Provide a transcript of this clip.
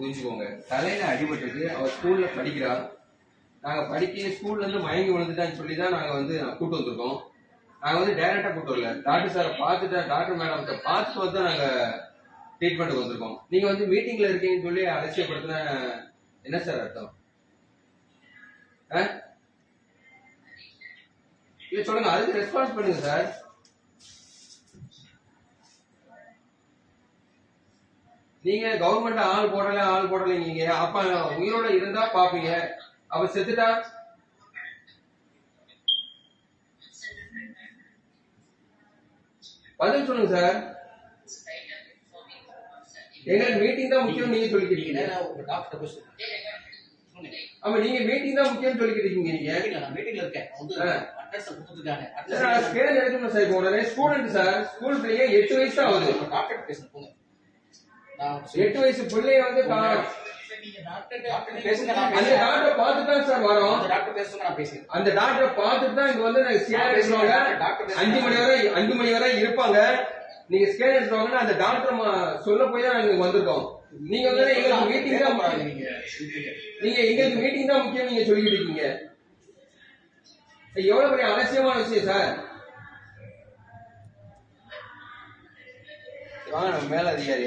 புரிஞ்சுக்கோங்க. தலையில அடிபட்டுட்டு அவர் ஸ்கூல்ல படிக்கிறா நாங்க படிக்க ஸ்கூல்ல இருந்து மயங்கி விழுந்துட்டான்னு சொல்லி தான் நாங்க வந்து கூட்டு வந்திருக்கோம். நாங்க வந்து டைரக்டா கூட்டு வரல. டாக்டர் சாரை பார்த்துட்டு டாக்டர் மேடம்கிட்ட பார்த்துட்டு வந்து நாங்க ட்ரீட்மெண்ட்டுக்கு வந்திருக்கோம். நீங்க வந்து மீட்டிங்ல இருக்கீங்கன்னு சொல்லி அலட்சியப்படுத்தின என்ன சார் அர்த்தம்? ஆ? சொல்லுங்க. அதுக்கு ரெஸ்பான்ஸ் பண்ணுங்க சார் நீங்க கவர்மெண்ட் ஆள் போடல ஆள் போடல நீங்க அப்ப உயிரோட இருந்தா பாப்பீங்க. அவ செத்துட்டா? பதில் சொல்லுங்க சார் எங்களுக்கு மீட்டிங் தான் முக்கியம் நீங்க சொல்லுங்க சொல்லுங்க. ஆமா நீங்க மீட்டிங் தான் முக்கியம் சொல்லிக்கிறீங்க நீங்க. மீட்டிங்ல நான் மீட்டிங்ல இருக்கேன். அட்ரஸ் கொடுத்துருக்காங்க சார் நான் ஸ்கேன் எடுக்கணும் சார் இப்போ உடனே ஸ்டூடெண்ட் சார் ஸ்கூல் பிள்ளைங்க எட்டு வயசு தான் ஆகுது. டாக்டர் நான் எட்டு வயசு பிள்ளைய வந்து அந்த டாக்டரை பார்த்துட்டு தான் சார் வரோம் டாக்டர் பேசுங்க நான் பேசுறேன். அந்த டாக்டரை பார்த்துட்டு தான் இங்க வந்து ஸ்கேன் எடுக்கிறவங்க அஞ்சு மணி வரை அஞ்சு மணி வரை இருப்பாங்க. நீங்க ஸ்கேன் எடுக்கிறவங்க அந்த டாக்டர் ம- சொல்ல போய் தான் நாங்க இங்க வந்திருக்கோம். நீங்க வந்து எங்களுக்கு மீட்டிங் தான். நீங்க. நீங்க எங்களுக்கு மீட்டிங் தான் முக்கியம் நீங்க சொல்லிக்கிட்டு இருக்கீங்க. இது எவ்வளவு பெரிய அலட்சியமான விஷயம் சார் மேல அதிகாரி